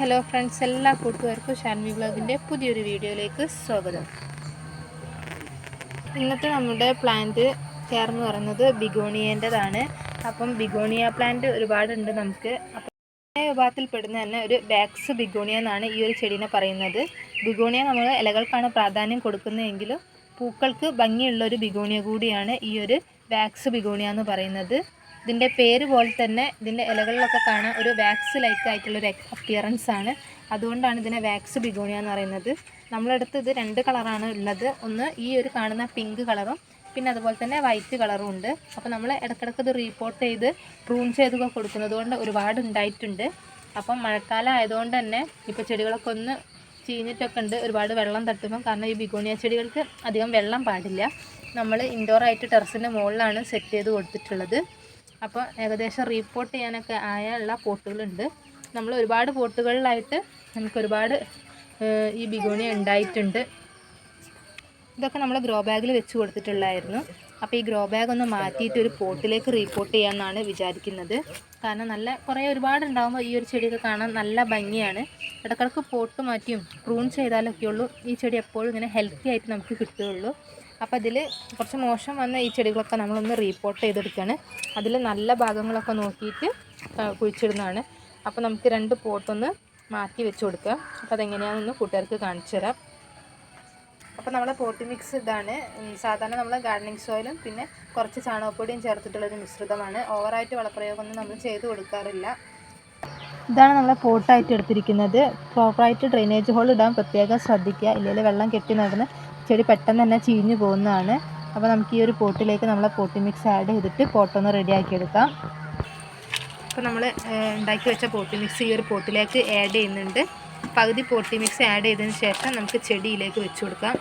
Hello friends എല്ലാ കൂട്ടുകാർക്കും ഷാൻവി ബ്ലോഗിന്റെ പുതിയൊരു വീഡിയോയിലേക്ക് സ്വാഗതം. ഇന്നത്തെ നമ്മുടെ പ്ലാന്റ് കെയർ എന്ന് പറയുന്നത് ബിഗോണിയേന്റെതാണ്. അപ്പം ബിഗോണിയ പ്ലാന്റ് ഒരുപാടുണ്ട് നമുക്ക്. അപ്പം വിഭാഗത്തിൽ പെടുന്ന തന്നെ ഒരു ബാക്സ് ബിഗോണിയ എന്നാണ് ഈ ഒരു ചെടീനെ പറയുന്നത്. ബിഗോണിയ നമ്മൾ ഇലകൾക്കാണ് പ്രാധാന്യം കൊടുക്കുന്നതെങ്കിലും പൂക്കൾക്ക് ഭംഗിയുള്ള ഒരു ബിഗോണിയ കൂടിയാണ് ഈ ഒരു വാക്സ് ബിഗോണിയ എന്ന് പറയുന്നത്. ഇതിന്റെ പേര് പോലെ തന്നെ ഇതിന്റെ ഇലകളിലൊക്കെ കാണാൻ ഒരു വാക്സ് ലൈക്ക് ആയിട്ടുള്ളൊരു അപ്പിയറൻസ് ആണ്. അതുകൊണ്ടാണ് ഇതിനെ വാക്സ് ബിഗോണിയ എന്ന് പറയുന്നത്. നമ്മളെടുത്ത് ഇത് രണ്ട് കളറാണ് ഉള്ളത്. ഒന്ന് ഈ ഒരു കാണുന്ന പിങ്ക് കളറും പിന്നെ അതുപോലെ തന്നെ വൈറ്റ് കളറും ഉണ്ട്. അപ്പോൾ നമ്മൾ ഇടയ്ക്കിടയ്ക്ക് ഇത് റീപോർട്ട് ചെയ്ത് പ്രൂൺ ചെയ്തൊക്കെ കൊടുക്കുന്നത് കൊണ്ട് ഒരുപാട് ഉണ്ടായിട്ടുണ്ട്. അപ്പം മഴക്കാലം ആയതുകൊണ്ട് തന്നെ ഇപ്പോൾ ചെടികളൊക്കെ ഒന്ന് ചീഞ്ഞിട്ടൊക്കെ ഉണ്ട്. ഒരുപാട് വെള്ളം തട്ടുമ്പോൾ കാരണം ഈ ബിഗോണിയ ചെടികൾക്ക് അധികം വെള്ളം പാടില്ല. നമ്മൾ ഇൻഡോറായിട്ട് ടെറസിന്റെ മുകളിലാണ് സെറ്റ് ചെയ്ത് കൊടുത്തിട്ടുള്ളത്. അപ്പോൾ ഏകദേശം റീപോർട്ട് ചെയ്യാനൊക്കെ ആയുള്ള പോട്ടുകളുണ്ട്. നമ്മൾ ഒരുപാട് പോട്ടുകളിലായിട്ട് നമുക്ക് ഒരുപാട് ഈ ബിഗോണി ഉണ്ടായിട്ടുണ്ട്. ഇതൊക്കെ നമ്മൾ ഗ്രോ ബാഗിൽ വെച്ച് കൊടുത്തിട്ടുള്ളായിരുന്നു. അപ്പോൾ ഈ ഗ്രോ ബാഗ് ഒന്ന് മാറ്റിയിട്ട് ഒരു പോട്ടിലേക്ക് റീപോർട്ട് ചെയ്യാമെന്നാണ് വിചാരിക്കുന്നത്. കാരണം നല്ല കുറേ ഒരുപാട് ഉണ്ടാകുമ്പോൾ ഈ ഒരു ചെടിയൊക്കെ കാണാൻ നല്ല ഭംഗിയാണ്. ഇടക്കിടക്ക് പോട്ട് മാറ്റിയും പ്രൂൺ ചെയ്താലൊക്കെ ഉള്ളൂ. ഈ ചെടി എപ്പോഴും ഇങ്ങനെ ഹെൽത്തി ആയിട്ട് നമുക്ക് കിട്ടുകയുള്ളൂ. അപ്പോൾ അതിൽ കുറച്ച് മോശം വന്ന ഈ ചെടികളൊക്കെ നമ്മളൊന്ന് റീപോർട്ട് ചെയ്തെടുക്കുകയാണ് അതിൽ നല്ല ഭാഗങ്ങളൊക്കെ നോക്കിയിട്ട് കുഴിച്ചിടുന്നതാണ്. അപ്പോൾ നമുക്ക് രണ്ട് പോട്ടൊന്ന് മാറ്റി വെച്ച് കൊടുക്കുക അപ്പോൾ അതെങ്ങനെയാണെന്ന് കൂട്ടുകാർക്ക് കാണിച്ചു തരാം അപ്പോൾ നമ്മളെ പോട്ടി മിക്സ് ഇതാണ്. സാധാരണ നമ്മൾ ഗാർഡനിങ് സോയിലും പിന്നെ കുറച്ച് ചാണകപ്പൊടിയും ചേർത്തിട്ടുള്ളൊരു മിശ്രിതമാണ്. ഓവറായിട്ട് വളപ്രയോഗമൊന്നും നമ്മൾ ചെയ്ത് കൊടുക്കാറില്ല. ഇതാണ് നമ്മളെ പോട്ടായിട്ട് എടുത്തിരിക്കുന്നത്. പ്രോപ്പറായിട്ട് ഡ്രെയിനേജ് ഹോൾ ഇടാൻ പ്രത്യേകം ശ്രദ്ധിക്കുക. ഇല്ലെങ്കിൽ വെള്ളം കെട്ടി നടന്ന് ചെടി പെട്ടെന്ന് തന്നെ ചീഞ്ഞു പോകുന്നതാണ്. അപ്പോൾ നമുക്ക് ഈ ഒരു പോട്ടിലേക്ക് നമ്മളെ പോട്ടി മിക്സ് ആഡ് ചെയ്തിട്ട് പോട്ടൊന്ന് റെഡിയാക്കി എടുക്കാം. അപ്പോൾ നമ്മൾ ഉണ്ടാക്കി വെച്ച പോട്ടി മിക്സ് ഈ ഒരു പോട്ടിലേക്ക് ആഡ് ചെയ്യുന്നുണ്ട്. പകുതി പോട്ടി മിക്സ് ആഡ് ചെയ്തതിന് ശേഷം നമുക്ക് ചെടിയിലേക്ക് വെച്ച് കൊടുക്കാം.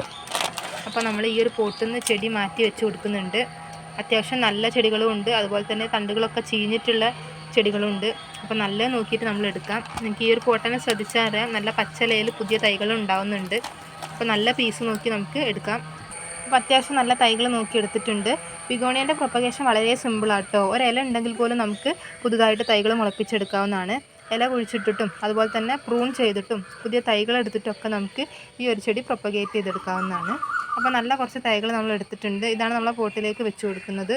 അപ്പോൾ നമ്മൾ ഈ ഒരു പോട്ടിൽ നിന്ന് ചെടി മാറ്റി വെച്ച് കൊടുക്കുന്നുണ്ട്. അത്യാവശ്യം നല്ല ചെടികളും ഉണ്ട്. അതുപോലെ തന്നെ തണ്ടുകളൊക്കെ ചീഞ്ഞിട്ടുള്ള ചെടികളും ഉണ്ട്. അപ്പോൾ നല്ല നോക്കിയിട്ട് നമ്മൾ എടുക്കാം. നിങ്ങൾക്ക് ഈ ഒരു പോട്ടനെ ശ്രദ്ധിച്ചാൽ അറിയാം. നല്ല പച്ചലയിൽ പുതിയ തൈകൾ ഉണ്ടാവുന്നുണ്ട്. അപ്പോൾ നല്ല പീസ് നോക്കി നമുക്ക് എടുക്കാം. അപ്പോൾ അത്യാവശ്യം നല്ല തൈകൾ നോക്കി എടുത്തിട്ടുണ്ട്. പിഗോണിയന്റെ പ്രൊപ്പഗേഷൻ വളരെ സിമ്പിളാട്ടോ ഒരില ഉണ്ടെങ്കിൽ പോലും നമുക്ക് പുതുതായിട്ട് തൈകൾ മുളപ്പിച്ചെടുക്കാവുന്നതാണ്. ഇല കുഴിച്ചിട്ടിട്ടും അതുപോലെ തന്നെ പ്രൂൺ ചെയ്തിട്ടും പുതിയ തൈകൾ എടുത്തിട്ടൊക്കെ നമുക്ക് ഈ ഒരു ചെടി പ്രൊപ്പഗേറ്റ് ചെയ്തെടുക്കാവുന്നതാണ്. അപ്പോൾ നല്ല കുറച്ച് തൈകൾ നമ്മൾ എടുത്തിട്ടുണ്ട്. ഇതാണ് നമ്മളെ പോട്ടിലേക്ക് വെച്ച് കൊടുക്കുന്നത്.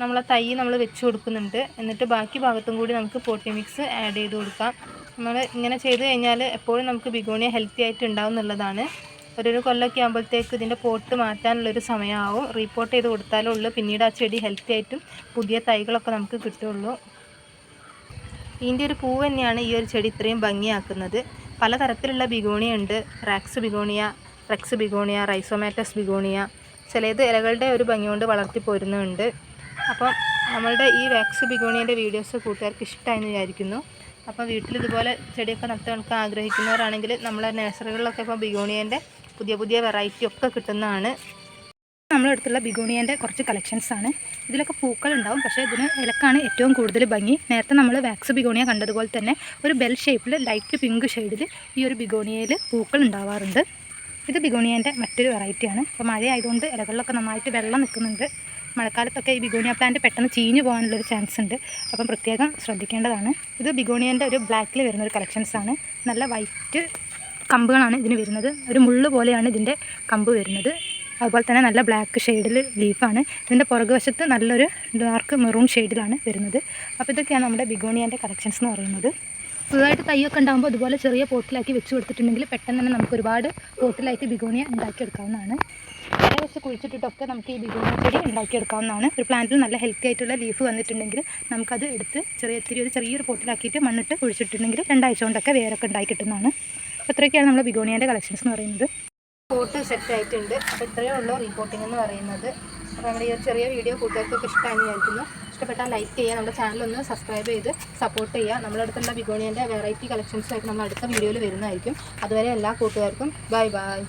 നമ്മളെ തൈ നമ്മൾ വെച്ച് കൊടുക്കുന്നുണ്ട്. എന്നിട്ട് ബാക്കി ഭാഗത്തും കൂടി നമുക്ക് പോട്ടി മിക്സ് ആഡ് ചെയ്ത് കൊടുക്കാം. നമ്മൾ ഇങ്ങനെ ചെയ്ത് കഴിഞ്ഞാൽ എപ്പോഴും നമുക്ക് ബിഗോണിയ ഹെൽത്തി ആയിട്ട് ഉണ്ടാവും എന്നുള്ളതാണ്. ഒരു കൊല്ലമൊക്കെ ആകുമ്പോഴത്തേക്ക് ഇതിന്റെ പോട്ട് മാറ്റാനുള്ളൊരു സമയമാവും. റീപ്പോർട്ട് ചെയ്ത് കൊടുത്താലേ ഉള്ളൂ. പിന്നീട് ആ ചെടി ഹെൽത്തി ആയിട്ടും പുതിയ തൈകളൊക്കെ നമുക്ക് കിട്ടുള്ളൂ ഇതിന്റെ ഒരു പൂവ് തന്നെയാണ് ഈ ഒരു ചെടി ഇത്രയും ഭംഗിയാക്കുന്നത്. പലതരത്തിലുള്ള ബിഗോണിയ ഉണ്ട് rex begonia rex begonia rhizomatous begonia. ചിലത് ഇലകളുടെ ഒരു ഭംഗി കൊണ്ട് വളർത്തി പോരുന്നുണ്ട്. അപ്പം നമ്മളുടെ ഈ വാക്സ് ബിഗോണിയന്റെ വീഡിയോസ് കൂട്ടുകാർക്ക് ഇഷ്ടമായെന്ന് വിചാരിക്കുന്നു. അപ്പോൾ വീട്ടിൽ ഇതുപോലെ ചെടിയൊക്കെ നടക്കാൻ ആഗ്രഹിക്കുന്നവരാണെങ്കിൽ നമ്മളെ നഴ്സറികളിലൊക്കെ ഇപ്പോൾ ബിഗോണിയന്റെ പുതിയ പുതിയ വെറൈറ്റി ഒക്കെ കിട്ടുന്നതാണ്. നമ്മുടെ അടുത്തുള്ള ബിഗോണിയന്റെ കുറച്ച് കളക്ഷൻസ് ആണ്. ഇതിലൊക്കെ പൂക്കൾ ഉണ്ടാവും പക്ഷേ ഇതിന് ഇലക്കാണ് ഏറ്റവും കൂടുതൽ ഭംഗി. നേരത്തെ നമ്മൾ വാക്സ് ബിഗോണിയ കണ്ടതുപോലെ തന്നെ ഒരു ബെൽ ഷേപ്പിൽ ലൈറ്റ് പിങ്ക് ഷെയ്ഡിൽ ഈ ഒരു ബിഗോണിയയിൽ പൂക്കൾ ഉണ്ടാവാറുണ്ട്. ഇത് ബിഗോണിയന്റെ മറ്റൊരു വെറൈറ്റിയാണ് അപ്പോൾ മഴയായതുകൊണ്ട് ഇലകളിലൊക്കെ നന്നായിട്ട് വെള്ളം നിൽക്കുന്നുണ്ട്. മഴക്കാലത്തൊക്കെ ഈ ബിഗോണിയ പ്ലാന്റ് പെട്ടെന്ന് ചീഞ്ഞു പോകാനുള്ളൊരു ചാൻസ് ഉണ്ട്. അപ്പം പ്രത്യേകം ശ്രദ്ധിക്കേണ്ടതാണ്. ഇത് ബിഗോണിയന്റെ ഒരു ബ്ലാക്കിൽ വരുന്ന ഒരു കളക്ഷൻസ് ആണ്. നല്ല വൈറ്റ് കമ്പുകളാണ് ഇതിന് വരുന്നത്. ഒരു മുള്ള് പോലെയാണ് ഇതിന്റെ കമ്പ് വരുന്നത്. അതുപോലെ തന്നെ നല്ല ബ്ലാക്ക് ഷെയ്ഡിൽ ലീഫാണ് ഇതിന്റെ പുറകുവശത്ത് നല്ലൊരു ഡാർക്ക് മെറൂൺ ഷെയ്ഡിലാണ് വരുന്നത്. അപ്പോൾ ഇതൊക്കെയാണ് നമ്മുടെ ബിഗോണിയന്റെ കളക്ഷൻസ് എന്ന് പറയുന്നത്. പുതുതായിട്ട് തൈയൊക്കെ ഉണ്ടാകുമ്പോൾ അതുപോലെ ചെറിയ പോട്ടിലാക്കി വെച്ച് കൊടുത്തിട്ടുണ്ടെങ്കിൽ പെട്ടെന്ന് തന്നെ നമുക്ക് ഒരുപാട് പോട്ടിലായിട്ട് ബിഗോണിയ ഉണ്ടാക്കിയെടുക്കാവുന്നതാണ്. ഇല വെച്ച് കുഴിച്ചിട്ടിട്ടൊക്കെ നമുക്ക് ഈ ബിഗോണിയ ചെടി ഉണ്ടാക്കിയെടുക്കാവുന്നതാണ്. ഒരു പ്ലാന്റിൽ നല്ല ഹെൽത്തി ആയിട്ടുള്ള ലീഫ് വന്നിട്ടുണ്ടെങ്കിൽ നമുക്കത് എടുത്ത് ചെറിയ ഇത്തിരി ഒരു ചെറിയൊരു പോട്ടിലാക്കിയിട്ട് മണ്ണിട്ട് കുഴിച്ചിട്ടുണ്ടെങ്കിൽ രണ്ടാഴ്ച കൊണ്ടൊക്കെ വേരൊക്കെ ഉണ്ടായി കിട്ടുന്നതാണ്. അപ്പോൾ ഇത്രയൊക്കെയാണ് നമ്മുടെ ബിഗോണിയന്റെ കളക്ഷൻസ് എന്ന് പറയുന്നത്. പോട്ട് സെറ്റ് ആയിട്ടുണ്ട്. അപ്പോൾ ഇത്രയേ ഉള്ളൂ റിപ്പോർട്ടിംഗ് എന്ന് പറയുന്നത്. അപ്പോൾ നമ്മുടെ ഈ ചെറിയ വീഡിയോ കൂട്ടുകാർക്കൊക്കെ ഇഷ്ടമാണ് വിചാരിക്കുന്നു ഇഷ്ടപ്പെട്ടാൽ ലൈക്ക് ചെയ്യുക നമ്മുടെ ചാനൽ ഒന്ന് സബ്സ്ക്രൈബ് ചെയ്ത് സപ്പോർട്ട് ചെയ്യുക. നമ്മുടെ അടുത്തുള്ള ബിഗോണിയന്റെ വെറൈറ്റി കളക്ഷൻസായിട്ട് നമ്മൾ അടുത്ത വീഡിയോയിൽ വരുന്നതായിരിക്കും. അതുവരെ എല്ലാ കൂട്ടുകാർക്കും ബൈ ബൈ